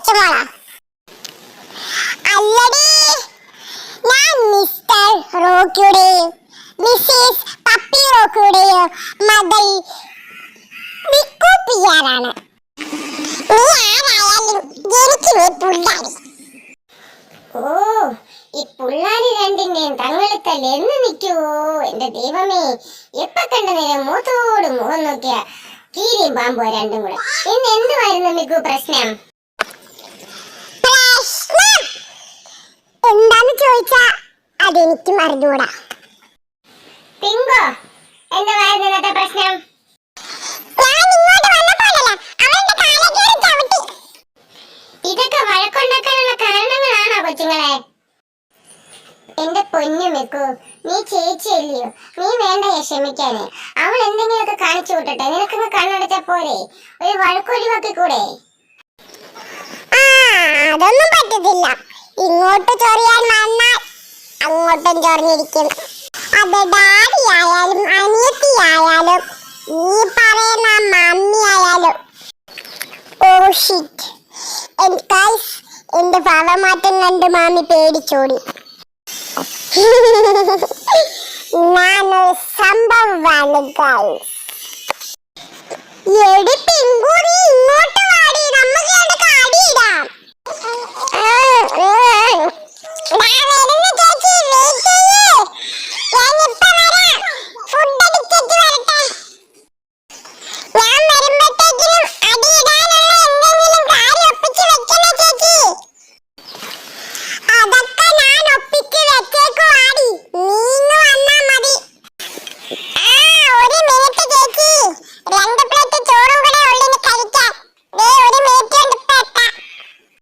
കൊച്ചുമോള. അല്ലടി ഞാൻ മിസ്റ്റർ റോക്കിയുടെയും മിസ്സിസ് പപ്പി റോക്കിയുടെയും മകൾ മിക്കു പിയാറാണ്. നീ ആരായാലും എനിക്ക് നീ ഓ ഈ പുള്ളാരി രണ്ടിന്റെയും തങ്ങളിത്തൽ എന്ന് നിൽക്കുവോ എന്റെ ദൈവമേ എപ്പ കണ്ട നേരം മുഖത്തോട് മുഖം നോക്കിയ കീരിയും പാമ്പോ രണ്ടും കൂടെ. ഇന്ന് എന്തുവായിരുന്നു മിക്കു പ്രശ്നം പ്രശ്നം? എന്താന്ന് ചോദിച്ചാ അതെനിക്ക് മറിഞ്ഞൂടാ പിങ്കോ എന്തുവായിരുന്നു ഇന്നത്തെ പ്രശ്നം? ഇതൊക്കെ വഴക്കുണ്ടാക്കാനുള്ള കാരണങ്ങളാണോ കൊച്ചുങ്ങളെ? എന്റെ പൊന്നു മിക്കു നീ ചേച്ചിയല്ലയോ? നീ വേണ്ട ക്ഷമിക്കാന്. അവൾ എന്തെങ്കിലുമൊക്കെ കാണിച്ചു വിട്ടട്ടെ നിനക്കങ്ങ് കണ്ണടച്ച പോരെ. ഒരു വഴക്കൊഴിവാക്കി കൂടെ അതൊന്നും പറ്റത്തില്ല. ഇങ്ങോട്ട് ചൊറിയാൻ വന്നാൽ അങ്ങോട്ടും ചൊറിഞ്ഞിരിക്കും. അത് ഡാഡി ആയാലും അനിയത്തി ആയാലും ഈ പറയുന്ന മമ്മി ആയാലും. ഓ ഷിറ്റ് ഗൈസ് എന്റെ ഭാവമാറ്റം കണ്ട് മാമി പേടിച്ചോടി. ഞാനൊരു സംഭവമാണ് ഗൈസ്